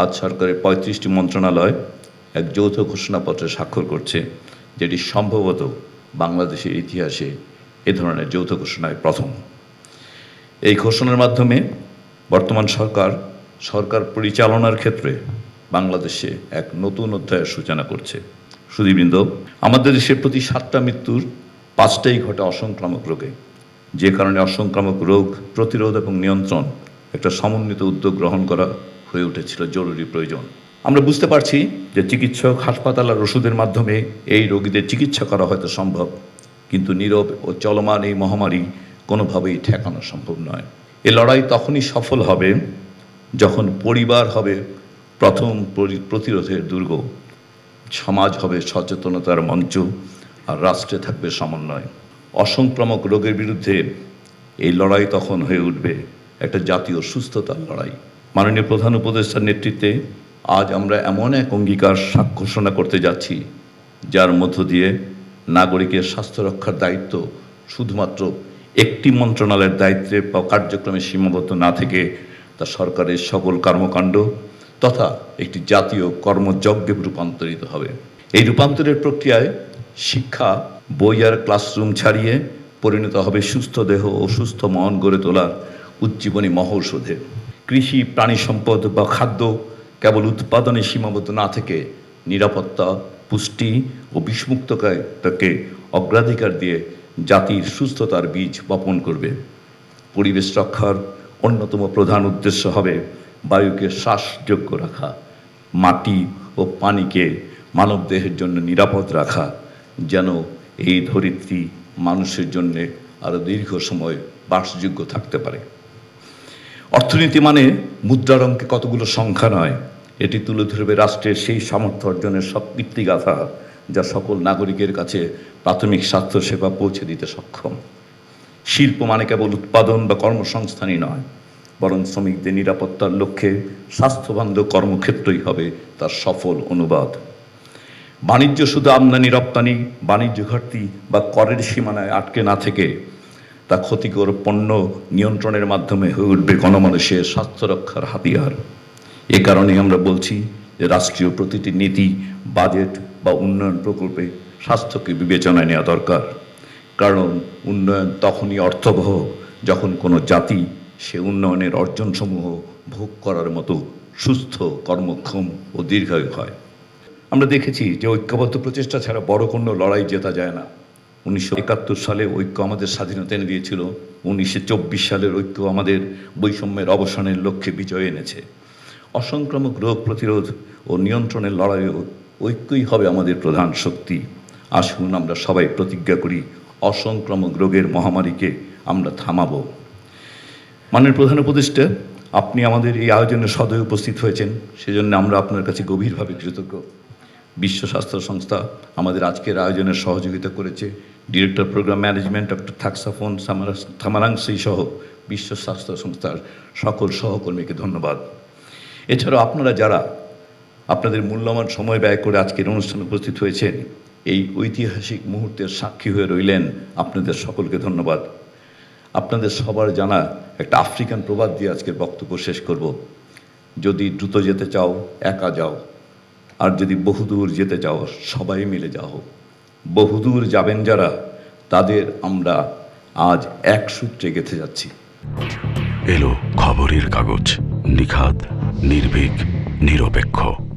আজ সরকারের পঁয়ত্রিশটি মন্ত্রণালয় এক যৌথ ঘোষণাপত্রে স্বাক্ষর করছে, যেটি সম্ভবত বাংলাদেশের ইতিহাসে এ ধরনের যৌথ ঘোষণায় প্রথম। এই ঘোষণার মাধ্যমে বর্তমান সরকার সরকার পরিচালনার ক্ষেত্রে বাংলাদেশে এক নতুন অধ্যায়ের সূচনা করছে। সুদীবৃন্দ আমাদের দেশের প্রতি সাতটা মৃত্যুর পাঁচটাই ঘটে অসংক্রামক রোগে। যে কারণে অসংক্রামক রোগ প্রতিরোধ এবং নিয়ন্ত্রণ একটা সমন্বিত উদ্যোগ গ্রহণ করা হয়ে উঠেছিল, জরুরি প্রয়োজন। আমরা বুঝতে পারছি যে চিকিৎসক হাসপাতাল আর ওষুধের মাধ্যমে এই রোগীদের চিকিৎসা করা হয়তো সম্ভব, কিন্তু নীরব ও চলমান এই মহামারী কোনোভাবেই ঠেকানো সম্ভব নয়। এ লড়াই তখনই সফল হবে যখন পরিবার হবে প্রথম পরি- প্রতিরোধের দুর্গ। সমাজ হবে সচেতনতার মঞ্চ আর রাষ্ট্রে থাকবে সমন্বয়। অসংক্রামক রোগের বিরুদ্ধে এই লড়াই তখন হয়ে উঠবে একটা জাতীয় সুস্থতার লড়াই। মাননীয় প্রধান উপদেষ্টার নেতৃত্বে আজ আমরা এমন এক অঙ্গীকার ঘোষণা করতে যাচ্ছি, যার মধ্য দিয়ে নাগরিকের স্বাস্থ্য রক্ষার দায়িত্ব শুধুমাত্র একটি মন্ত্রণালয়ের দায়িত্বে বা কার্যক্রমে সীমাবদ্ধ না থেকে তা সরকারের সকল কর্মকাণ্ড তথা একটি জাতীয় কর্মযজ্ঞে রূপান্তরিত হবে। এই রূপান্তরের প্রক্রিয়ায় শিক্ষা, বই আর ক্লাসরুম ছাড়িয়ে পরিণত হবে সুস্থ দেহ ও সুস্থ মন গড়ে তোলার উজ্জীবনী মহৌষধে। কৃষি, প্রাণী সম্পদ বা খাদ্য কেবল উৎপাদনে সীমাবদ্ধ না থেকে নিরাপত্তা, পুষ্টি ও বিষমুক্ততাকে অগ্রাধিকার দিয়ে জাতির সুস্থতার বীজ বপন করবে। পরিবেশ রক্ষার অন্যতম প্রধান উদ্দেশ্য হবে বায়ুকে শ্বাসযোগ্য রাখা, মাটি ও পানিকে মানবদেহের জন্য নিরাপদ রাখা, যেন এই ধরিত্রী মানুষের জন্যে আরও দীর্ঘ সময় বাসযোগ্য থাকতে পারে। অর্থনীতি মানে মুদ্রার অঙ্কে কতগুলো সংখ্যা নয়। এটি তুলে ধরবে রাষ্ট্রের সেই সামর্থ্য অর্জনের সব কীর্তিগাথা যা সকল নাগরিকের কাছে প্রাথমিক স্বাস্থ্যসেবা পৌঁছে দিতে সক্ষম। শিল্প মানে কেবল উৎপাদন বা কর্মসংস্থানই নয়, বরং শ্রমিকদের নিরাপত্তার লক্ষ্যে স্বাস্থ্যবান্ধব কর্মক্ষেত্রই হবে তার সফল অনুবাদ। বাণিজ্য শুধু আমদানি, রপ্তানি, বাণিজ্য ঘাটতি বা করের সীমানায় আটকে না থেকে তা ক্ষতিকর পণ্য নিয়ন্ত্রণের মাধ্যমে হয়ে উঠবে গণমানুষের স্বাস্থ্য রক্ষার হাতিয়ার। এ কারণে আমরা বলছি যে রাষ্ট্রীয় প্রতিটি নীতি, বাজেট বা উন্নয়ন প্রকল্পে স্বাস্থ্যকে বিবেচনায় নেওয়া দরকার। কারণ উন্নয়ন তখনই অর্থবহ যখন কোনো জাতি সে উন্নয়নের অর্জনসমূহ ভোগ করার মতো সুস্থ, কর্মক্ষম ও দীর্ঘায়ু হয়। আমরা দেখেছি যে ঐক্যবদ্ধ প্রচেষ্টা ছাড়া বড় কোনো লড়াই জেতা যায় না। উনিশশো একাত্তর সালে ঐক্য আমাদের স্বাধীনতা এনে দিয়েছিল। উনিশশো চব্বিশ সালের ঐক্য আমাদের বৈষম্যের অবসানের লক্ষ্যে বিজয় এনেছে। অসংক্রামক রোগ প্রতিরোধ ও নিয়ন্ত্রণের লড়াইও ঐক্যই হবে আমাদের প্রধান শক্তি। আসুন আমরা সবাই প্রতিজ্ঞা করি, অসংক্রামক রোগের মহামারীকে আমরা থামাবো। মাননীয় প্রধান উপদেষ্টা, আপনি আমাদের এই আয়োজনে সদয় উপস্থিত হয়েছেন, সেজন্য আমরা আপনার কাছে গভীরভাবে কৃতজ্ঞ। বিশ্ব স্বাস্থ্য সংস্থা আমাদের আজকের আয়োজনের সহযোগিতা করেছে। Director programme management doctor Thaksaphon Thamarangsi সহ বিশ্ব স্বাস্থ্য সংস্থার সকল সহকর্মীকে ধন্যবাদ। এছাড়াও আপনারা যারা আপনাদের মূল্যবান সময় ব্যয় করে আজকের অনুষ্ঠানে উপস্থিত হয়েছেন, এই ঐতিহাসিক মুহূর্তের সাক্ষী হয়ে রইলেন আপনাদের সকলকে ধন্যবাদ। আপনাদের সবার জানা একটা আফ্রিকান প্রবাদ দিয়ে আজকের বক্তব্য শেষ করব। যদি দ্রুত যেতে চাও, একা যাও। আর যদি বহুদূর যেতে চাও, সবাই মিলে যাও। বহুদূর যাবেন যারা, তাদের আমরা আজ এক সূত্রে গেঁথে যাচ্ছি। এলো খবরের কাগজ, নিখাদ, নির্ভীক, নিরপেক্ষ।